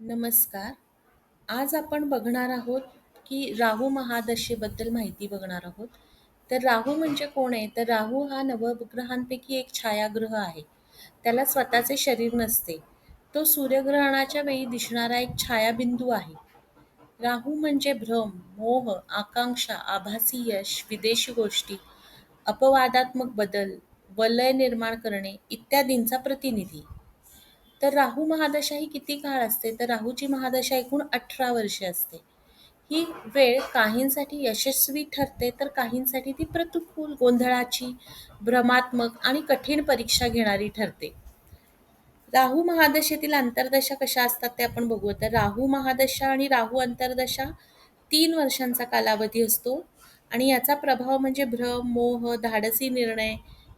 नमस्कार. आज आपण बघणार आहोत, की राहू महादशेबद्दल माहिती बघणार आहोत. तर राहू म्हणजे कोण आहे? तर राहू हा नवग्रहांपैकी एक छायाग्रह आहे. त्याला स्वतःचे शरीर नसते. तो सूर्यग्रहणाच्या वेळी दिसणारा एक छायाबिंदू आहे. राहू म्हणजे भ्रम, मोह, आकांक्षा, आभासी यश, विदेशी गोष्टी, अपवादात्मक बदल, वलय निर्माण करणे इत्यादींचा प्रतिनिधी. तर राहू महादशा ही किती काळ असते? तर राहूची महादशा एकूण अठरा वर्षे असते. ही वेळ काहींसाठी यशस्वी ठरते तर काहींसाठी ती प्रतिकूल, गोंधळाची, भ्रमात्मक आणि कठीण परीक्षा घेणारी ठरते. राहू महादशेतील अंतर्दशा कशा असतात ते आपण बघू. तर राहू महादशा आणि राहू अंतर्दशा तीन वर्षांचा कालावधी असतो आणि याचा प्रभाव म्हणजे भ्रम, मोह, धाडसी निर्णय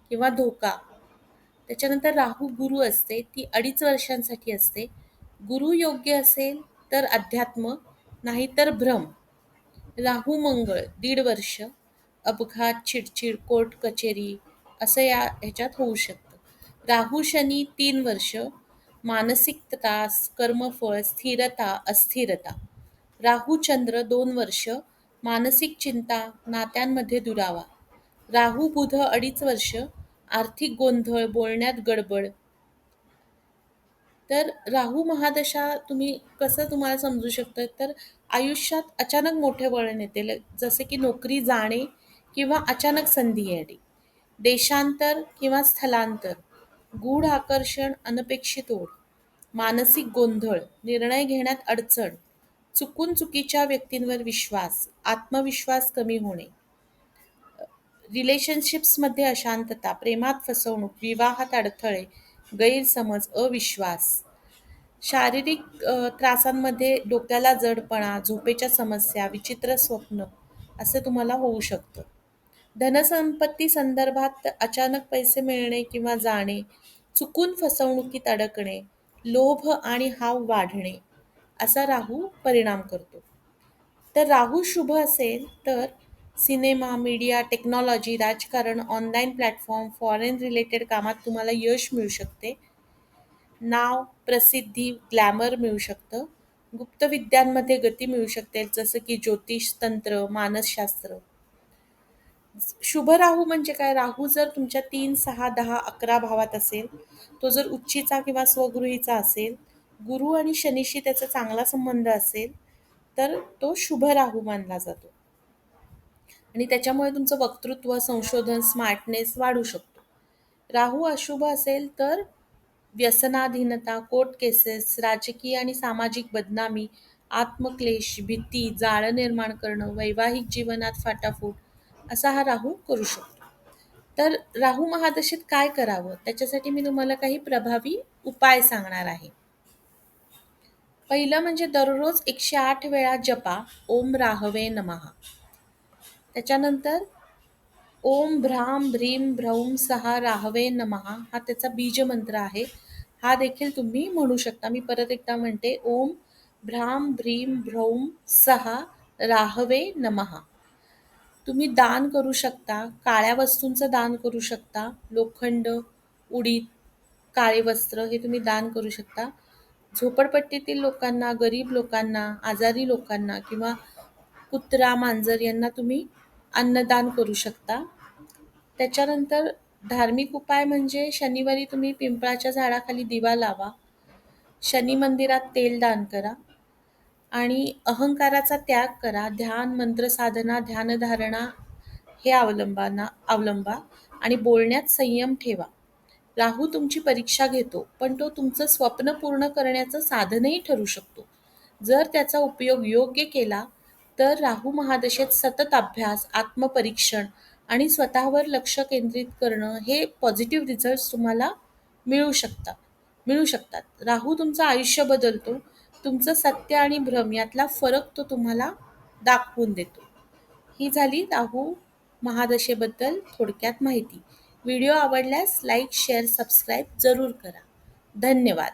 किंवा धोका. त्याच्यानंतर राहू गुरु असते, ती अडीच वर्षांसाठी असते. गुरु योग्य असेल तर अध्यात्म, नाहीतर भ्रम. राहू मंगळ दीड वर्ष, अपघात, चिडचिड, कोर्ट कचेरी असं या ह्याच्यात होऊ शकतं. राहू शनी तीन वर्ष, मानसिक त्रास, कर्मफळ, स्थिरता, अस्थिरता. राहू चंद्र दोन वर्ष, मानसिक चिंता, नात्यांमध्ये दुरावा. राहू बुध अडीच वर्ष, आर्थिक गोंधळ, बोलण्यात गडबड. तर राहू महादशा तुम्ही कसं तुम्हाला समजू शकतं? तर आयुष्यात अचानक मोठे वळण येते. ल- जसे की नोकरी जाणे किंवा अचानक संधी येणे. देशांतर किंवा स्थलांतर. गूढ आकर्षण अनपेक्षित ओढ. मानसिक गोंधळ निर्णय घेण्यात अडचण. चुकून चुकीच्या व्यक्तींवर विश्वास. आत्मविश्वास कमी होणे. रिलेशनशिप्समध्ये अशांतता प्रेमात फसवणूक विवाहात अडथळे गैरसमज अविश्वास शारीरिक त्रासांमध्ये डोक्याला जडपणा झोपेच्या समस्या विचित्र स्वप्न असं तुम्हाला होऊ शकतं. धनसंपत्ती संदर्भात अचानक पैसे मिळणे किंवा जाणे चुकून फसवणुकीत अडकणे लोभ आणि हाव वाढणे असा राहू परिणाम करतो. तर राहू शुभ असेल तर सिनेमा मीडिया टेक्नॉलॉजी राजकारण ऑनलाईन प्लॅटफॉर्म फॉरेन रिलेटेड कामात तुम्हाला यश मिळू शकते. नाव प्रसिद्धी ग्लॅमर मिळू शकतं. गुप्तविद्यांमध्ये गती मिळू शकते जसं की ज्योतिष तंत्र मानसशास्त्र. शुभ राहू म्हणजे काय? राहू जर तुमच्या तीन सहा दहा अकरा भावात असेल तो जर उच्चीचा किंवा स्वगृहीचा असेल गुरु आणि शनीशी त्याचा चांगला संबंध असेल तर तो शुभ राहू मानला जातो. आणि त्याच्यामुळे तुमचं वक्तृत्व संशोधन स्मार्टनेस वाढू शकतो. राहू अशुभ असेल तर व्यसनाधीनता कोर्ट केसेस राजकीय आणि सामाजिक बदनामी आत्मक्लेश भीती जाळं निर्माण करणं वैवाहिक जीवनात फाटाफूट असा हा राहू करू शकतो. तर राहू महादशेत काय करावं? त्याच्यासाठी मी तुम्हाला काही प्रभावी उपाय सांगणार आहे. पहिलं म्हणजे दररोज एकशे आठ वेळा जपा. ओम राहवे नमहा त्याच्यानंतर ओम भ्राम भ्रीम भ्रौम सहा राहवे नमहा हा त्याचा बीज मंत्र आहे. हा देखील तुम्ही म्हणू शकता. मी परत एकदा म्हणते ओम भ्राम भ्रीम भ्रौम सहा राहवे नमहा तुम्ही दान करू शकता काळ्या वस्तूंचं दान करू शकता लोखंड उडीद काळे वस्त्र हे तुम्ही दान करू शकता. झोपडपट्टीतील लोकांना गरीब लोकांना आजारी लोकांना किंवा कुत्रा मांजर यांना तुम्ही अन्नदान करू शकता. त्याच्यानंतर धार्मिक उपाय म्हणजे शनिवारी तुम्ही पिंपळाच्या झाडाखाली दिवा लावा. शनी मंदिरात तेल दान करा. आणि अहंकाराचा त्याग करा. ध्यान मंत्र साधना ध्यानधारणा हे अवलंबाना अवलंबा आणि बोलण्यात संयम ठेवा. राहू तुमची परीक्षा घेतो पण तो तुमचं स्वप्न पूर्ण करण्याचं साधनही ठरू शकतो. जर त्याचा उपयोग योग्य केला तर राहू महादशेत सतत अभ्यास आत्मपरीक्षण आणि स्वतःवर लक्ष केंद्रित करणं हे पॉझिटिव्ह रिझल्ट्स तुम्हाला मिळू शकतात मिळू शकतात. राहू तुमचं आयुष्य बदलतो तुमचं सत्य आणि भ्रम यातला फरक तो तुम्हाला दाखवून देतो. ही झाली राहू महादशेबद्दल थोडक्यात माहिती. व्हिडिओ आवडल्यास लाईक शेअर सबस्क्राईब जरूर करा. धन्यवाद.